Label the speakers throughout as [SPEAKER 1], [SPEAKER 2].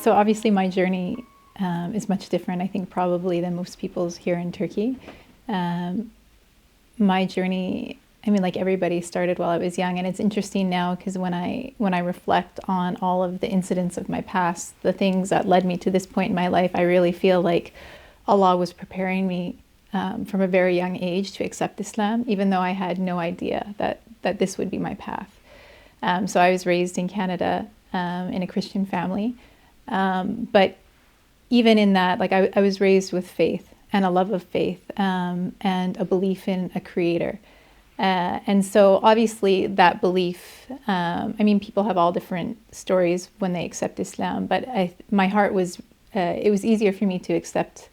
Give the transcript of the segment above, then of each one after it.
[SPEAKER 1] so obviously my journey um, is much different, I think, probably than most people's here in Turkey. Um, my journey, I mean, like everybody started while I was young, and it's interesting now because when I when I reflect on all of the incidents of my past, the things that led me to this point in my life, I really feel like Allah was preparing me um, from a very young age to accept Islam, even though I had no idea that that this would be my path. Um, so I was raised in Canada um, in a Christian family, um, but even in that, like I, I, was raised with faith and a love of faith um, and a belief in a creator. Uh, and so, obviously, that belief um, I mean, people have all different stories when they accept Islam, but I, my heart was, uh, it was easier for me to accept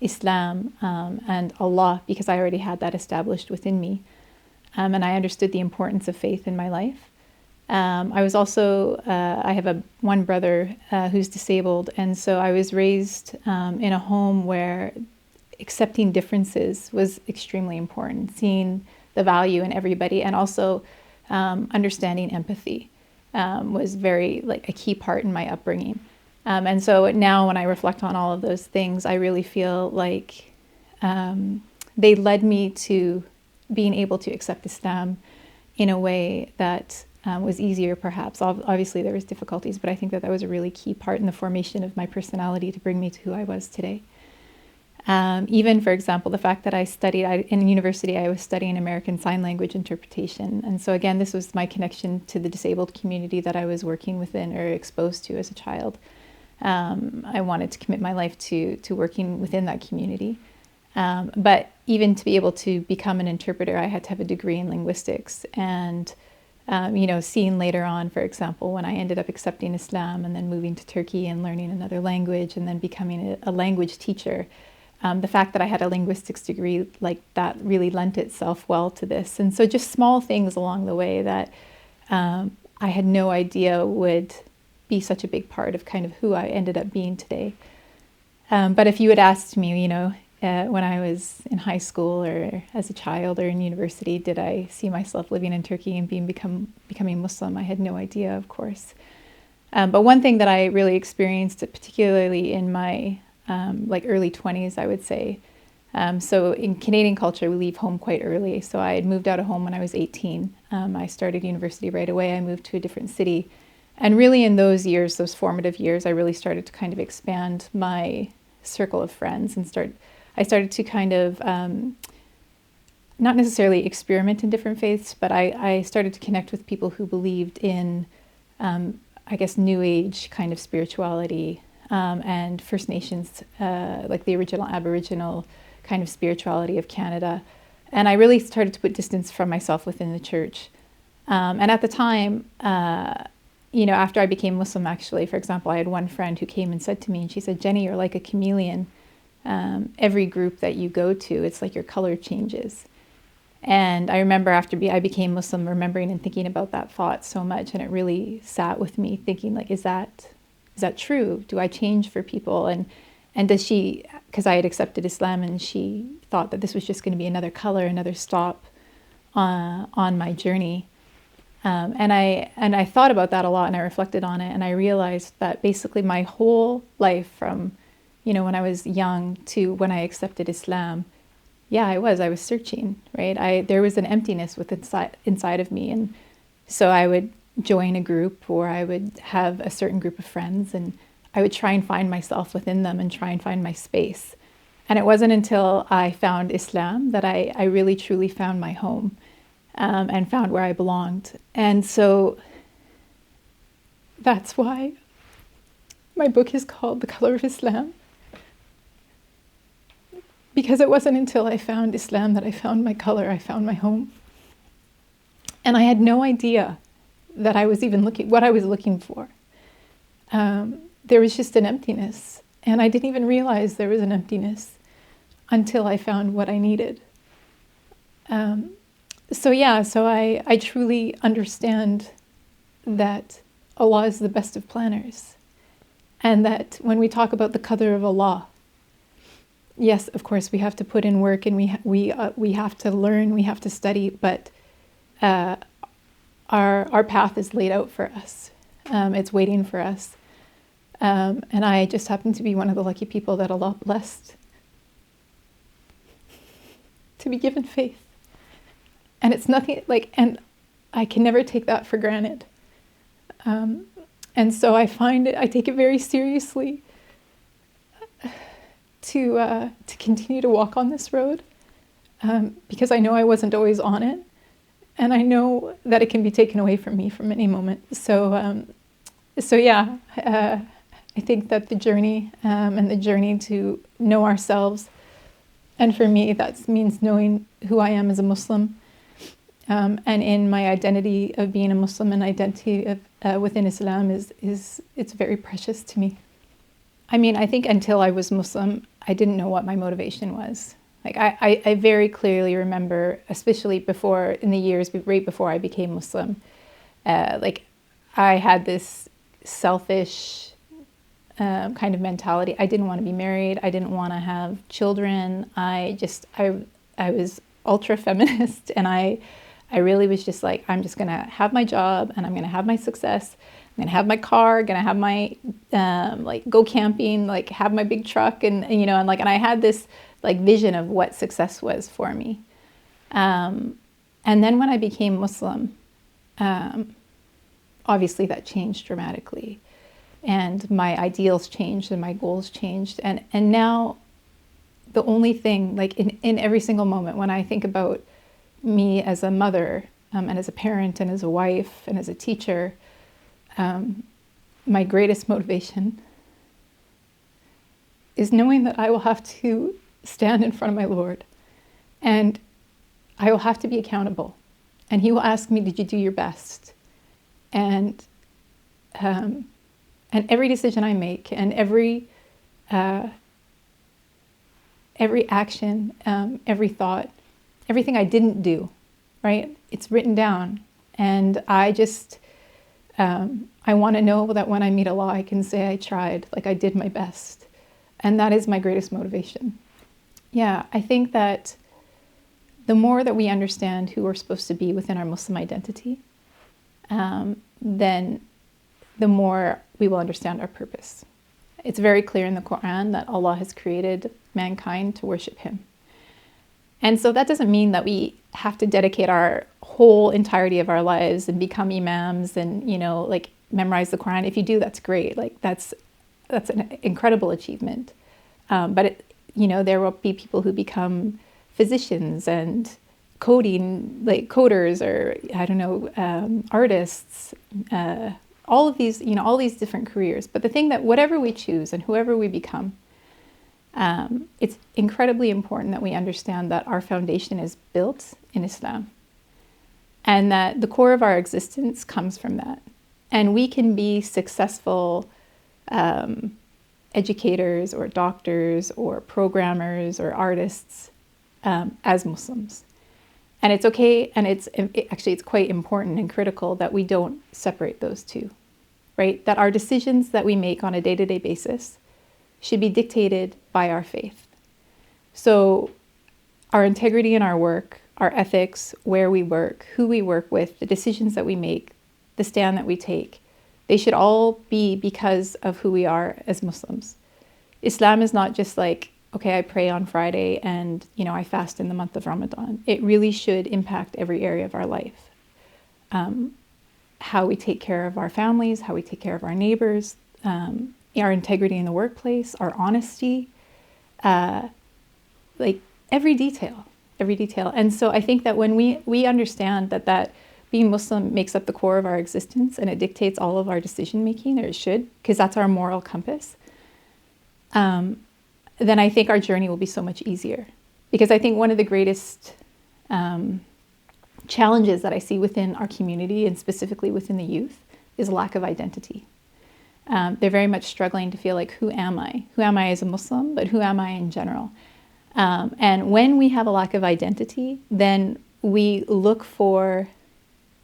[SPEAKER 1] Islam um, and Allah because I already had that established within me. Um, and I understood the importance of faith in my life. Um, I was also, uh, I have a one brother uh, who's disabled, and so I was raised um, in a home where accepting differences was extremely important, seeing the value in everybody, and also um, understanding empathy um, was very like a key part in my upbringing. Um, and so now, when I reflect on all of those things, I really feel like um, they led me to being able to accept Islam in a way that um, was easier, perhaps. Obviously, there was difficulties, but I think that that was a really key part in the formation of my personality to bring me to who I was today. Um, even, for example, the fact that I studied I, in university, I was studying American Sign Language interpretation. And so, again, this was my connection to the disabled community that I was working within or exposed to as a child. Um, I wanted to commit my life to, to working within that community. Um, but even to be able to become an interpreter, I had to have a degree in linguistics. And um, you know, seen later on, for example, when I ended up accepting Islam and then moving to Turkey and learning another language and then becoming a, language teacher, um, the fact that I had a linguistics degree like that really lent itself well to this. And so, just small things along the way that um, I had no idea would be such a big part of kind of who I ended up being today. Um, but if you had asked me, you know, uh, when I was in high school or as a child or in university, did I see myself living in Turkey and being become becoming Muslim? I had no idea, of course. Um, but one thing that I really experienced, particularly in my um, like early 20s, I would say. Um, so in Canadian culture, we leave home quite early. So I had moved out of home when I was 18. Um, I started university right away. I moved to a different city. And really, in those years, those formative years, I really started to kind of expand my circle of friends and start I started to kind of um, not necessarily experiment in different faiths, but I, I started to connect with people who believed in, um, I guess, New Age kind of spirituality um, and First Nations, uh, like the original Aboriginal kind of spirituality of Canada. And I really started to put distance from myself within the church. Um, and at the time, uh, you know, after I became Muslim, actually, for example, I had one friend who came and said to me, and she said, Jenny, you're like a chameleon um, every group that you go to, it's like your color changes. And I remember after I became Muslim, remembering and thinking about that thought so much, and it really sat with me, thinking like, is that is that true? Do I change for people? And and does she? Because I had accepted Islam, and she thought that this was just going to be another color, another stop uh, on my journey. Um, and I and I thought about that a lot, and I reflected on it, and I realized that basically my whole life from you know, when I was young to when I accepted Islam, yeah, I was. I was searching, right? I there was an emptiness with inside inside of me, and so I would join a group or I would have a certain group of friends, and I would try and find myself within them and try and find my space. And it wasn't until I found Islam that I, I really truly found my home um, and found where I belonged. And so that's why my book is called The Color of Islam because it wasn't until I found Islam that I found my color, I found my home. And I had no idea that I was even looking, what I was looking for. Um, there was just an emptiness. And I didn't even realize there was an emptiness until I found what I needed. Um, so, yeah, so I, I truly understand that Allah is the best of planners. And that when we talk about the qadr of Allah, yes, of course, we have to put in work and we we uh, we have to learn, we have to study, but uh, our our path is laid out for us. Um, it's waiting for us. Um, and I just happen to be one of the lucky people that Allah blessed to be given faith. And it's nothing like, and I can never take that for granted. Um, and so I find it, I take it very seriously to, uh, to continue to walk on this road um, because I know I wasn't always on it. And I know that it can be taken away from me from any moment. So, um, so yeah, uh, I think that the journey um, and the journey to know ourselves, and for me, that means knowing who I am as a Muslim, um, and in my identity of being a Muslim and identity of, uh, within Islam is is it's very precious to me. I mean, I think until I was Muslim, I didn't know what my motivation was. Like I, I, I very clearly remember, especially before in the years right before I became Muslim, uh, like I had this selfish um, kind of mentality. I didn't want to be married. I didn't want to have children. I just I I was ultra feminist, and I I really was just like I'm just gonna have my job and I'm gonna have my success. Gonna have my car. Gonna have my um, like go camping. Like have my big truck and, and you know and like and I had this like vision of what success was for me. Um, and then when I became Muslim, um, obviously that changed dramatically and my ideals changed and my goals changed and and now the only thing like in, in every single moment when i think about me as a mother um, and as a parent and as a wife and as a teacher um, my greatest motivation is knowing that i will have to stand in front of my lord and i will have to be accountable. And he will ask me did you do your best? And um, and every decision I make and every uh, every action, um, every thought, everything I didn't do, right? It's written down, and I just um, I want to know that when I meet Allah, I can say I tried, like I did my best, and that is my greatest motivation. Yeah, I think that the more that we understand who we're supposed to be within our Muslim identity, um, then the more we will understand our purpose. It's very clear in the Quran that Allah has created mankind to worship Him. And so that doesn't mean that we have to dedicate our whole entirety of our lives and become imams and, you know, like memorize the Quran. If you do, that's great. Like that's that's an incredible achievement. Um, but it, you know, there will be people who become physicians and coding, like coders, or I don't know, um, artists, uh, all of these, you know, all these different careers. But the thing that whatever we choose and whoever we become, um, it's incredibly important that we understand that our foundation is built in Islam and that the core of our existence comes from that. And we can be successful um, educators or doctors or programmers or artists um, as Muslims. And it's okay, and it's it, actually it's quite important and critical that we don't separate those two right? That our decisions that we make on a day to day basis should be dictated by our faith. So, our integrity in our work, our ethics, where we work, who we work with, the decisions that we make, the stand that we take, they should all be because of who we are as Muslims. Islam is not just like, okay, I pray on Friday and, you know, I fast in the month of Ramadan. It really should impact every area of our life. Um, how we take care of our families, how we take care of our neighbors, um, our integrity in the workplace, our honesty, uh, like every detail, every detail. And so I think that when we we understand that that being Muslim makes up the core of our existence and it dictates all of our decision making, or it should, because that's our moral compass. Um, then I think our journey will be so much easier. Because I think one of the greatest um, challenges that I see within our community and specifically within the youth is lack of identity. Um, they're very much struggling to feel like, who am I? Who am I as a Muslim, but who am I in general? Um, and when we have a lack of identity, then we look for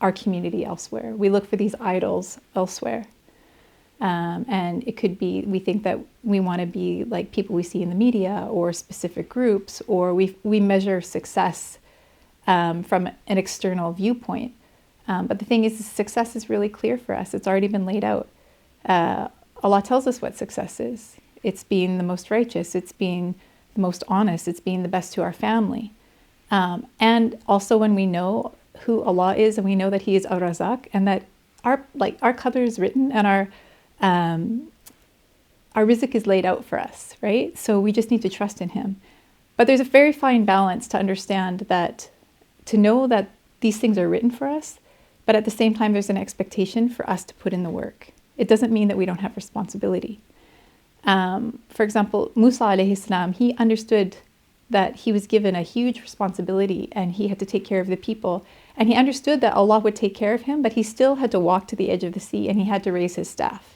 [SPEAKER 1] our community elsewhere. We look for these idols elsewhere. Um, and it could be, we think that we want to be like people we see in the media or specific groups, or we, we measure success um, from an external viewpoint. Um, but the thing is, success is really clear for us. It's already been laid out. Uh, Allah tells us what success is. It's being the most righteous. It's being the most honest. It's being the best to our family. Um, and also when we know who Allah is and we know that He is Ar-Razak and that our like our qadr is written and our um, our rizq is laid out for us, right? So we just need to trust in Him. But there's a very fine balance to understand that to know that these things are written for us, but at the same time, there's an expectation for us to put in the work. It doesn't mean that we don't have responsibility. Um, for example, Musa alayhi salam, he understood that he was given a huge responsibility and he had to take care of the people. And he understood that Allah would take care of him, but he still had to walk to the edge of the sea and he had to raise his staff.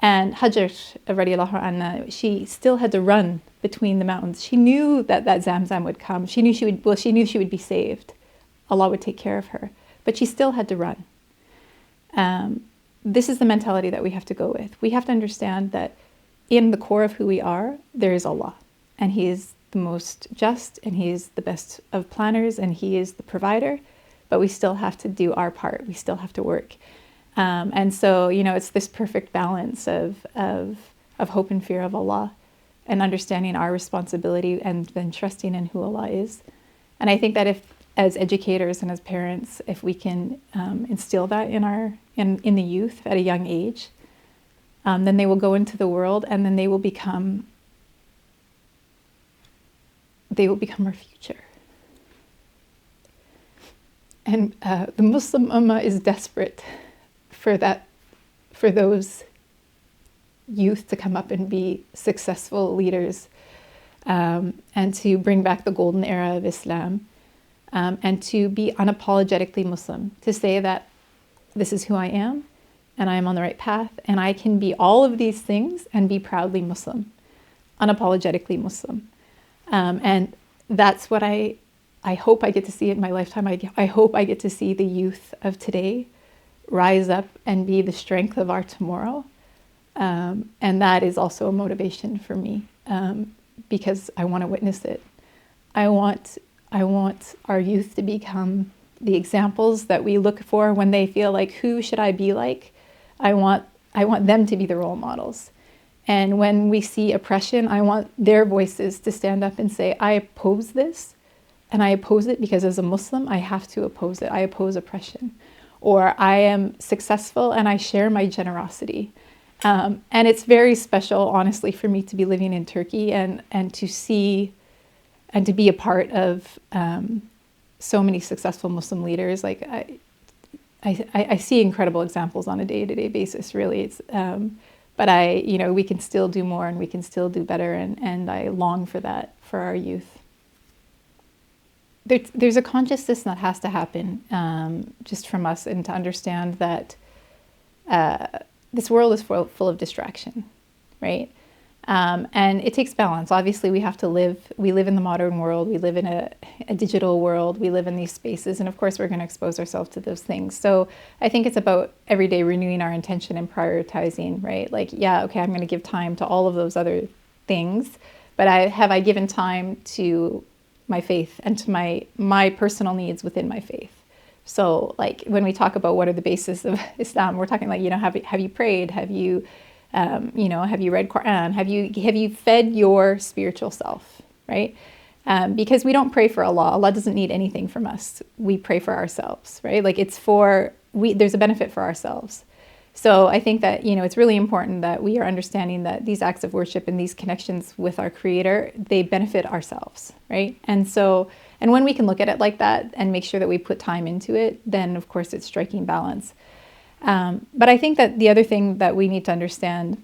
[SPEAKER 1] And Hajar, anha, she still had to run between the mountains. She knew that that Zamzam would come. She knew she would, well, she knew she would be saved. Allah would take care of her. But she still had to run. Um, this is the mentality that we have to go with. We have to understand that in the core of who we are, there is Allah. And He is the most just, and He is the best of planners, and He is the provider. But we still have to do our part. We still have to work. Um, and so, you know, it's this perfect balance of, of, of hope and fear of Allah and understanding our responsibility and then trusting in who Allah is. And I think that if, as educators and as parents, if we can um, instill that in our in, in the youth at a young age, um, then they will go into the world and then they will become they will become our future. And uh, the Muslim Ummah is desperate for that, for those youth to come up and be successful leaders, um, and to bring back the golden era of Islam, um, and to be unapologetically Muslim, to say that this is who I am, and I am on the right path, and I can be all of these things and be proudly Muslim, unapologetically Muslim, um, and that's what I. I hope I get to see in my lifetime. I, I hope I get to see the youth of today rise up and be the strength of our tomorrow. Um, and that is also a motivation for me um, because I want to witness it. I want, I want our youth to become the examples that we look for when they feel like, who should I be like? I want, I want them to be the role models. And when we see oppression, I want their voices to stand up and say, I oppose this. And I oppose it because as a Muslim, I have to oppose it. I oppose oppression or I am successful and I share my generosity. Um, and it's very special, honestly, for me to be living in Turkey and, and to see and to be a part of um, so many successful Muslim leaders. Like I, I, I see incredible examples on a day-to-day basis. Really, it's um, but I, you know, we can still do more and we can still do better, and and I long for that for our youth there, there's a consciousness that has to happen um, just from us and to understand that uh, this world is full, full of distraction, right? Um, and it takes balance. Obviously, we have to live. We live in the modern world. We live in a, a digital world. We live in these spaces, and of course, we're going to expose ourselves to those things. So, I think it's about every day renewing our intention and prioritizing. Right? Like, yeah, okay, I'm going to give time to all of those other things, but I have I given time to my faith and to my my personal needs within my faith. So, like when we talk about what are the basis of Islam, we're talking like you know have have you prayed? Have you um, you know have you read Quran? Have you have you fed your spiritual self? Right? Um, because we don't pray for Allah. Allah doesn't need anything from us. We pray for ourselves, right? Like it's for we. There's a benefit for ourselves. So I think that you know it's really important that we are understanding that these acts of worship and these connections with our Creator they benefit ourselves, right? And so and when we can look at it like that and make sure that we put time into it, then of course it's striking balance. Um, but I think that the other thing that we need to understand.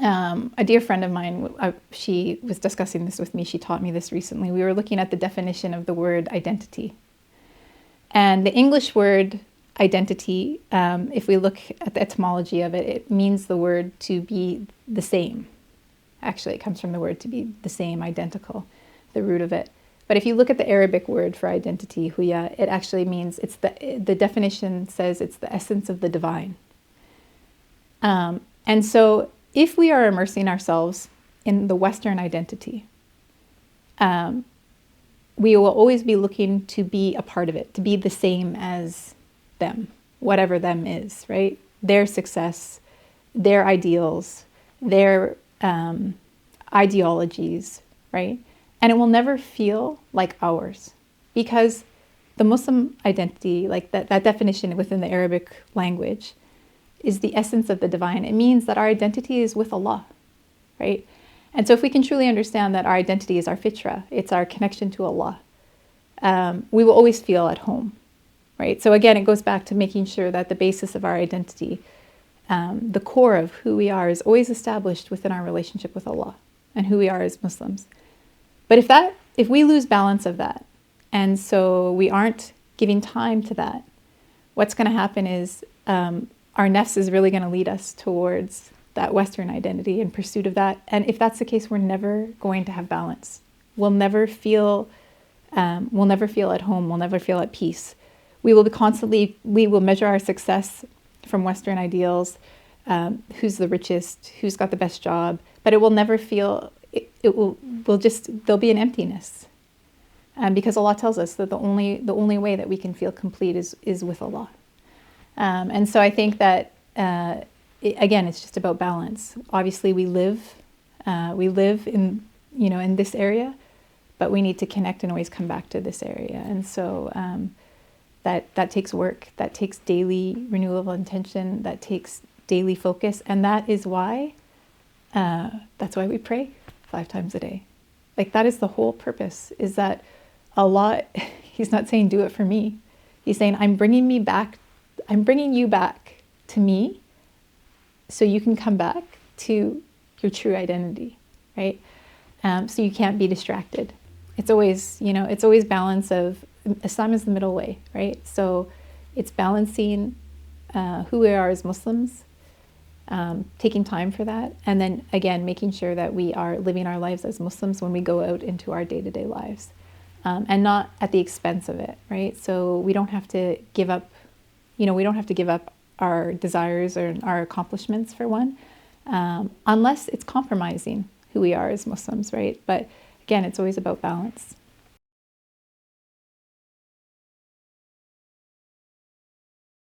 [SPEAKER 1] Um, a dear friend of mine, uh, she was discussing this with me. She taught me this recently. We were looking at the definition of the word identity. And the English word identity, um, if we look at the etymology of it, it means the word to be the same. Actually, it comes from the word to be the same, identical, the root of it. But if you look at the Arabic word for identity, huya, it actually means it's the the definition says it's the essence of the divine. Um, and so, if we are immersing ourselves in the Western identity, um, we will always be looking to be a part of it, to be the same as them, whatever them is, right? Their success, their ideals, their um, ideologies, right? And it will never feel like ours because the Muslim identity, like that, that definition within the Arabic language, is the essence of the divine. It means that our identity is with Allah, right? And so if we can truly understand that our identity is our fitra, it's our connection to Allah, um, we will always feel at home, right? So again, it goes back to making sure that the basis of our identity, um, the core of who we are, is always established within our relationship with Allah and who we are as Muslims. But if that, if we lose balance of that, and so we aren't giving time to that, what's going to happen is um, our nefs is really going to lead us towards that Western identity in pursuit of that. And if that's the case, we're never going to have balance. We'll never feel, um, we'll never feel at home. We'll never feel at peace. We will be constantly, we will measure our success from Western ideals. Um, who's the richest? Who's got the best job? But it will never feel. It, it will. Will just. There'll be an emptiness. Um, because Allah tells us that the only the only way that we can feel complete is is with Allah. Um, and so I think that uh, it, again, it's just about balance. Obviously, we live uh, we live in you know in this area, but we need to connect and always come back to this area. And so um, that that takes work. That takes daily renewal of intention. That takes daily focus, and that is why uh, that's why we pray five times a day. Like that is the whole purpose. Is that Allah? He's not saying do it for me. He's saying I'm bringing me back I'm bringing you back to me so you can come back to your true identity, right? Um, so you can't be distracted. It's always, you know, it's always balance of Islam is the middle way, right? So it's balancing uh, who we are as Muslims, um, taking time for that, and then again making sure that we are living our lives as Muslims when we go out into our day to day lives, um, and not at the expense of it, right? So we don't have to give up you know, we don't have to give up our desires or our accomplishments for one, um, unless it's compromising who we are as Muslims, right? But again, it's always about balance.